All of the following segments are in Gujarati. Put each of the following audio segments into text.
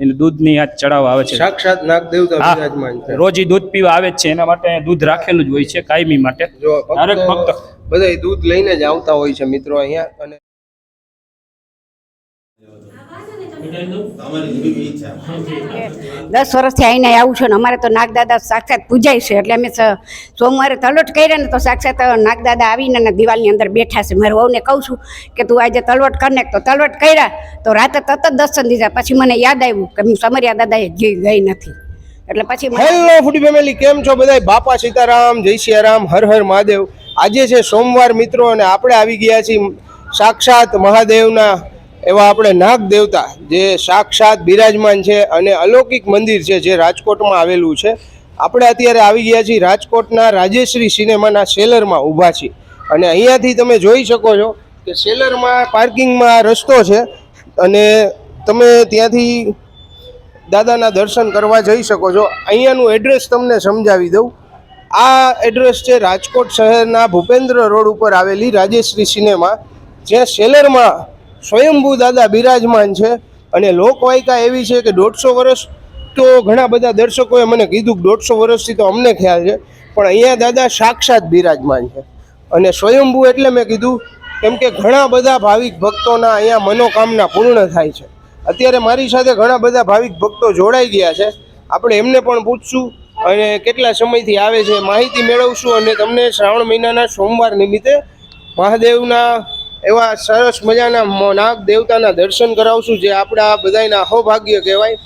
એને દૂધની આ ચડાવવા આવે છે સાક્ષાત નાગદેવતા હા. બિરાજમાન છે રોજ દૂધ પીવા આવે છે એના માટે દૂધ રાખેલું જ હોય છે કાયમી માટે દરેક ભક્ત બધા દૂધ લઈને જ આવતા હોય છે મિત્રો અહીંયા અને દસ વર્ષથી આવીને આવું છું ને અમારે તો નાગદાદા સાક્ષાત પૂજાય છે એટલે અમે સોમવારે તલોટ કર્યા ને તો સાક્ષાત નાગદાદા આવીને ને દિવાલની અંદર બેઠા છે. મારું વહુને કહું છું કે તું આજે તલવટ કર ને તો તલવટ કર્યા તો રાતે તત જ દર્શન દીધા. પછી મને યાદ આવ્યું કે હું સમરિયા દાદાએ ગઈ ગઈ નથી. એટલે પછી હેલો ફૂડી ફેમિલી કેમ છો બધા બાપા સીતારામ, જય સિયારામ, હર હર મહાદેવ. આજે છે સોમવાર મિત્રો અને આપણે આવી ગયા છીએ સાક્ષાત મહાદેવના એવા આપણે નાગ દેવતા જે સાક્ષાત બિરાજમાન છે અને અલૌકિક મંદિર છે, જે રાજકોટમાં આવેલું છે, આપણે અત્યારે આવી ગયા છીએ રાજકોટના રાજેશ્રી સિનેમાના સેલરમાં ઊભા છીએ. અને અહીંયાથી તમે જોઈ શકો છો કે સેલરમાં પાર્કિંગમાં રસ્તો છે અને તમે ત્યાંથી દાદાના દર્શન કરવા જઈ શકો છો. અહીંયાનું એડ્રેસ તમને સમજાવી દઉં. આ એડ્રેસ છે રાજકોટ શહેરના ભૂપેન્દ્ર રોડ ઉપર આવેલી રાજેશ્રી સિનેમા. જ્યાં સેલરમાં સ્વયંભૂ દાદા બિરાજમાન છે અને લોકવાયકા એવી છે કે દોઢસો વર્ષ તો ઘણા બધા દર્શકોએ મને કીધું કે દોઢસો વર્ષથી તો અમને ખ્યાલ છે, પણ અહીંયા દાદા સાક્ષાત બિરાજમાન છે. અને સ્વયંભૂ એટલે મેં કીધું કેમ કે ઘણા બધા ભાવિક ભક્તોના અહીંયા મનોકામના પૂર્ણ થાય છે. અત્યારે મારી સાથે ઘણા બધા ભાવિક ભક્તો જોડાઈ ગયા છે. આપણે એમને પણ પૂછશું અને કેટલા સમયથી આવે છે, માહિતી મેળવશું અને તમને શ્રાવણ મહિનાના સોમવાર નિમિત્તે મહાદેવના એવા સરસ મજાના નાગ દેવતાના દર્શન કરાવશું જે આપણા બધાના અહોભાગ્ય કહેવાય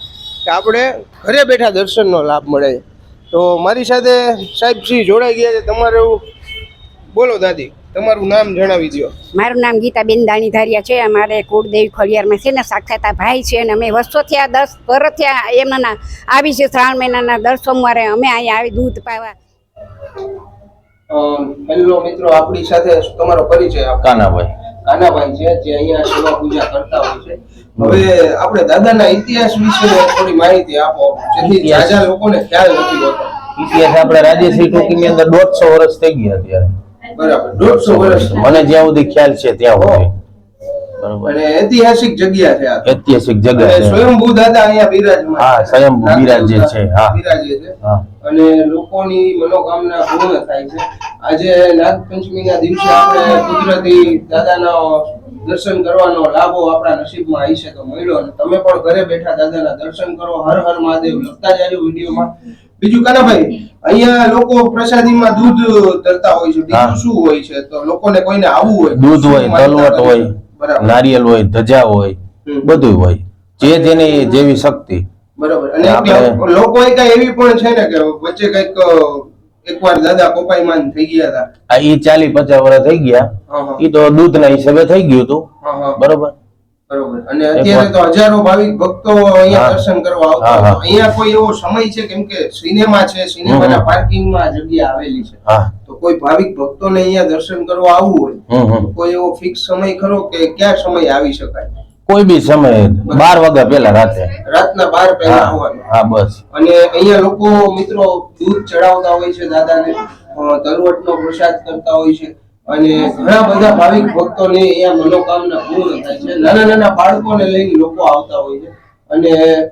કે આપણે ઘરે બેઠા દર્શનનો લાભ મળે. છે તો મારી સાથે સાહેબ શ્રી જોડાઈ ગયા છે. તમારું બોલો દાદી તમારું નામ જણાવી દો મારું નામ ગીતાબેન દાણીધારિયા છે. અમારે કુળદેવી ખોડિયારમાં છે ને સાક્ષાત ભાઈ છે અને અમે વર્ષો થયા દસ વર્ષ થયા એમના આવી છે શ્રાવણ મહિનાના દર સોમવારે અમે અહીંયા આવી દૂધ પાવા. હેલો મિત્રો આપણી સાથે તમારો પરિચય કાનાભાઈ કાનાભાઈ છે જે અહીંયા સેવા પૂજા કરતા હોય છે. હવે આપણે દાદાના ઇતિહાસ વિશે થોડી માહિતી આપો. જેથી રાજા લોકોને ખ્યાલ નથી હોતો. ઇતિહાસ આપણે રાજ્યશ્રી ટોકીની અંદર દોઢસો વર્ષ થઈ ગયા અત્યારે. બરાબર દોઢસો વર્ષ. મને જ્યાં સુધી ખ્યાલ છે ત્યાં સુધી. બરોબર અને ઐતિહાસિક જગ્યા છે આ ઐતિહાસિક જગ્યા છે. સ્વયંભૂ દાદા અહીંયા બિરાજમાન હા, સ્વયંભૂ બિરાજે છે, હા. બિરાજે છે. હા. અને લોકોની મનોકામના પૂર્ણ થાય છે. આજે નાગપંચમીના દિવસે આપણે કુદરતી દાદાના દર્શન કરવાનો લાભો આપણા નસીબમાં આવી છે તો મળ્યો. અને તમે પણ ઘરે બેઠા દાદાના દર્શન કરો. હર હર મહાદેવ લખતા જાજો વિડીયોમાં. બીજું કાનાભાઈ અહીંયા લોકો પ્રસાદીમાં દૂધ ધરતા હોય છે. બીજું શું હોય છે? તો લોકોને કોઈને આવવું હોય દૂધ હોય તલવટ હોય. નારિયેલ હોય ધજા હોય બધું હોય. જે જેની જેવી શક્તિ. બરોબર. અને લોકો એવી પણ છે ને કે વચ્ચે કંઈક એકવાર દાદા કોપાઈમાન થઈ ગયા હતા. આ ઈ ચાલી પચાસ વર્ષ થઈ ગયા. ઈ તો દૂધ ના હિસાબે થઈ ગયું હતું. બરોબર. બરોબર. અને અત્યારે તો હજારો ભાવિક ભક્તો અહીંયા દર્શન કરવા આવતા. અહીંયા કોઈ એવો સમય છે કેમ કે સિનેમા છે સિનેમાના. પાર્કિંગમાં જગ્યા આવેલી છે. કોઈ ભાવિક ભક્તોને અહીંયા દર્શન કરવા આવવું હોય કોઈ એવો ફિક્સ સમય ખરો કે ક્યાં સમય આવી શકાય? કોઈ બી સમયે બાર વાગ્યા પહેલા રાતે. રાતના બાર પહેલા આવવાનું. હા બસ. અને અહીંયા લોકો મિત્રો દૂધ ચડાવતા હોય છે દાદાને તલવટનો પ્રસાદ કરતા હોય છે. અને ઘણા બધા ભાવિક ભક્તોને અહીંયા મનોકામના પૂર્ણ થાય છે. નાના નાના બાળકોને લઈને લોકો આવતા હોય છે. અને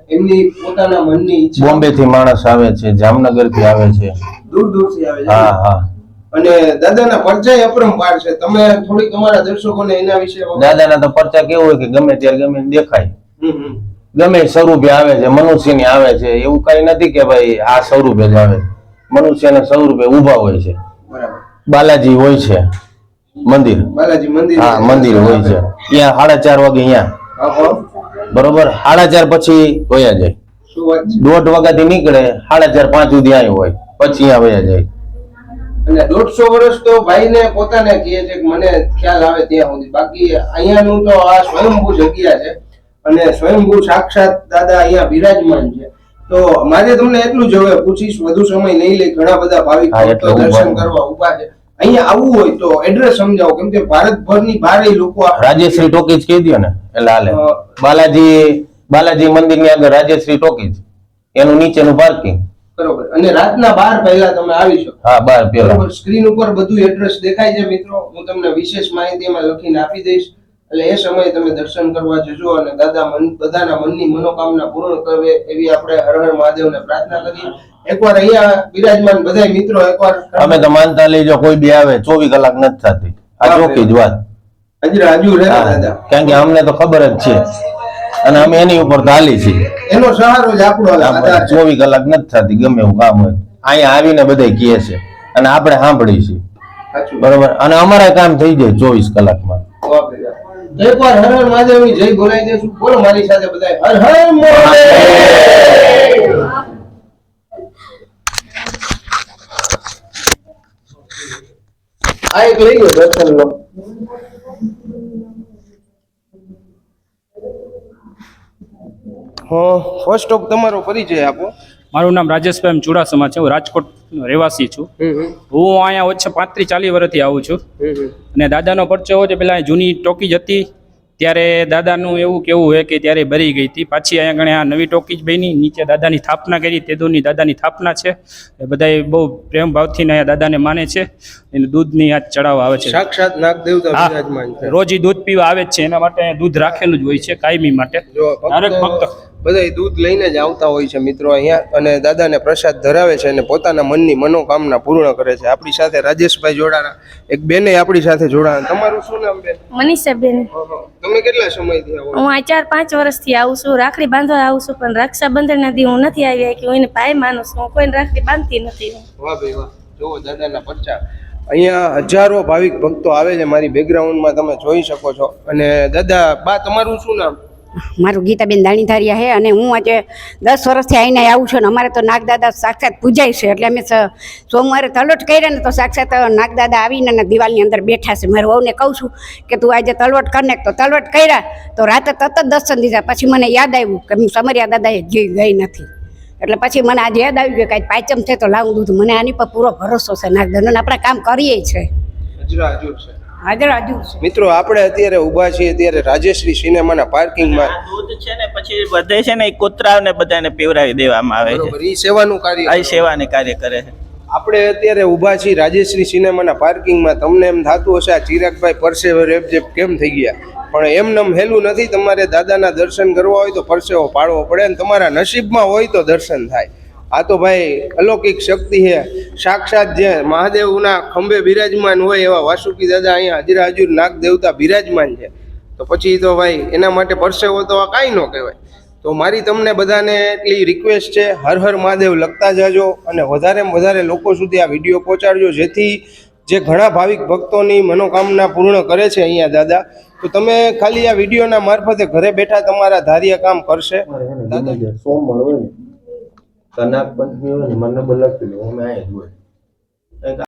એમની પોતાના મનની બોમ્બે થી માણસ આવે છે જામનગરથી આવે છે. દૂર દૂરથી આવે છે. હા હા. અને દાદાના પરચય અપરંપાર છે. તમે થોડીક અમારા દર્શકોને એના વિશે દાદાના તો પરચા કેવું હોય કે ગમે ત્યારે ગમે દેખાય. ગમે સ્વરૂપે આવે છે મનુષ્યની આવે છે એવું કઈ નથી કે ભાઈ આ સ્વરૂપે જ આવે. મનુષ્યના સ્વરૂપે ઊભા હોય છે. બાલાજી હોય છે મંદિર. બાલાજી મંદિર હા મંદિર હોય છે. ત્યાં સાડા ચાર વાગે અહીંયા. બરોબર? સાડા ચાર પછી વયા જાય. દોઢ વાગ્યાથી નીકળે સાડા ચાર પાંચ સુધી અહીં હોય. પછી અહીંયા વયા જાય. અને દોઢસો વર્ષ તો ભાઈને પોતાને કહે છે કે મને ખ્યાલ આવે ત્યાં સુધી. બાકી અહીંયાનું તો આ સ્વયંભૂ જગ્યા છે અને સ્વયંભૂ સાક્ષાત દાદા અહીંયા બિરાજમાન છે. તો મારે તમને એટલું જ હવે પૂછીશ વધુ સમય નહીં લે ઘણા બધા ભાવિક દર્શન કરવા ઊભા છે. અહીંયા આવવું હોય તો એડ્રેસ સમજાવો કેમ કે ભારતભરની બારે લોકો રાજેશ્રી ટોકીજ કહી દો ને એટલે હાલે. બાલાજી બાલાજી મંદિરની આગળ રાજેશ્રી ટોકીજ એનું નીચેનું પાર્કિંગ બરોબર. અને રાતના બાર પહેલા તમે આવી શકો. હા બાર પહેલા. બરોબર. સ્ક્રીન ઉપર બધું એડ્રેસ દેખાય છે મિત્રો. હું તમને વિશેષ માહિતી એમાં લખીને આપી દઈશ. એટલે એ સમયે તમે દર્શન કરવા જજો અને દાદા મન બધાના મનની મનોકામના પૂર્ણ કરે એવી આપણે હર હર મહાદેવને પ્રાર્થના કરીએ. એકવાર અહીંયા બિરાજમાન બધા મિત્રો એકવાર અમે તો માનતા લઈજો કોઈ બી આવે ચોવીસ કલાક નથી થતી. આ ચોખ્ખી જ વાત. હજી રાજુ રહે હા. દાદા. કારણ કે અમને તો ખબર જ છે. અને અમે એની ઉપર ચાલી છીએ. એનો સહારો જ આપણો ચોવીસ કલાક નથી થતી ગમે એવું કામ હોય. અહીંયા આવીને બધા કહે છે. અને આપણે સાંભળીએ છીએ. બરોબર? અને અમારા કામ થઈ જાય ચોવીસ કલાકમાં. એકવાર હર હર મહાદેવની જય બોલાવી દેશું. બોલો મારી સાથે બધા હર હર મહાદેવ આ એક લઈ ગયો દર્શન લો ફર્સ્ટ ઓફ તમારો પરિચય આપો. મારું નામ રાજેશભાઈ ચુડાસમા છે. હું રાજકોટ રહેવાસી છું. હું અહીંયા ઓછે પાંત્રીસ ચાલીસ વર્ષથી આવું છું. અને દાદાનો પરચો હોય છે પેલા જૂની ટોકીજ હતી. ત્યારે દાદાનું એવું કેવું હોય કે ત્યારે ભરી ગઈ હતી. પાછી અહીંયા ગણે આ નવી ટોકીજ બની. નીચે દાદાની સ્થાપના કરી. તેદુની દાદાની સ્થાપના છે. એ બધાય બહુ પ્રેમ ભાવથી અહીંયા દાદાને માને છે. એને દૂધની આ ચડાવવા આવે છે. સાક્ષાત નાગ દેવતા હા બિરાજમાન છે. રોજ દૂધ પીવા આવે જ છે. એના માટે દૂધ રાખેલું જ હોય છે કાયમી માટે. દરેક ભક્ત બધા દૂધ લઈને જ આવતા હોય છે મિત્રો અહીંયા. અને દાદાને પ્રસાદ ધરાવે છે અને પોતાના મનની મનોકામના પૂર્ણ કરે છે. આપણી સાથે રાજેશભાઈ જોડાણા એક બેને આપણી સાથે જોડાણા. તમારું શું નામ બેન? મનીષાબેન. તમે કેટલા સમયથી આવો હું આ ચાર પાંચ વર્ષથી આવું છું. રાખડી બાંધવા આવું છું પણ રક્ષાબંધનના દી હું નથી આવી કે હું એને ભાઈ માનું છું. હું કોઈને રાખડી બાંધતી નથી. વાહ ભાઈ વાહ. જોવો દાદાના પરચા. અહીંયા હજારો ભાવિક ભક્તો આવે છે. મારી બેકગ્રાઉન્ડમાં તમે જોઈ શકો છો. અને દાદા બા તમારું શું નામ? મારું ગીતાબેન દાણીધારિયા છે અને હું આજે દસ વર્ષથી આવીને આવું છું ને અમારે તો નાગદાદા સાક્ષાત પૂજાય છે એટલે અમે સોમવારે તલોટ કર્યા ને તો સાક્ષાત નાગદાદા આવીને અને દિવાલની અંદર બેઠા છે. મારું વહુને કહું છું કે તું આજે તલવટ કરને તો તલવટ કર્યા તો રાતે તરત જ દર્શન દીધા. પછી મને યાદ આવ્યું કે હું સમરિયા દાદાએ જઈ ગઈ નથી. એટલે પછી મને આજે યાદ આવ્યું કે કાંઈ પાંચમ છે તો લાવું દૂધ મને આની પર પૂરો ભરોસો છે. નાગદાદાને આપણે કામ કરીએ છે. હજરા હજુર છે. મિત્રો આપણે અત્યારે ઊભા છીએ અત્યારે રાજેશ્રી સિનેમાના પાર્કિંગમાં. દૂધ છે ને પછી બધે છે ને એ કૂતરાઓને બધાને પીવરાવી દેવામાં આવે છે. બરોબર ઈ સેવાનું કાર્ય આ સેવાની કાર્ય કરે છે. આપણે અત્યારે ઊભા છીએ રાજેશ્રી સિનેમાના પાર્કિંગમાં. તમને એમ થતું હશે આ ચિરાગભાઈ પરસેવો રેપઝેપ કેમ થઈ ગયા? પણ એમનેમ હેલું નથી તમારે દાદાના દર્શન કરવા હોય તો પરસેવો પાડવો પડે અને તમારા નસીબમાં હોય તો દર્શન થાય. આ તો ભાઈ અલૌકિક શક્તિ છે. સાક્ષાત જે મહાદેવના ખંભે બિરાજમાન હોય એવા વાસુકી દાદા અહીંયા હજીરા હજુર નાગ દેવતા બિરાજમાન છે. તો પછી તો ભાઈ એના માટે પરસેવો તો આ કાંઈ ન કહેવાય. તો મારી તમને બધાને એટલી રિક્વેસ્ટ છે હર હર મહાદેવ લખતા જાજો અને વધારેમાં વધારે લોકો સુધી આ વીડિયો પહોંચાડજો. જેથી જે ઘણા ભાવિક ભક્તોની મનોકામના પૂર્ણ કરે છે અહીંયા દાદા. તો તમે ખાલી આ વિડીયોના મારફતે ઘરે બેઠા તમારા ધાર્ય કામ કરશે. દાદા. સોમવાર કનાક પંચમી હોય ને મને લખી લો અમે અહીંયા જ હોય.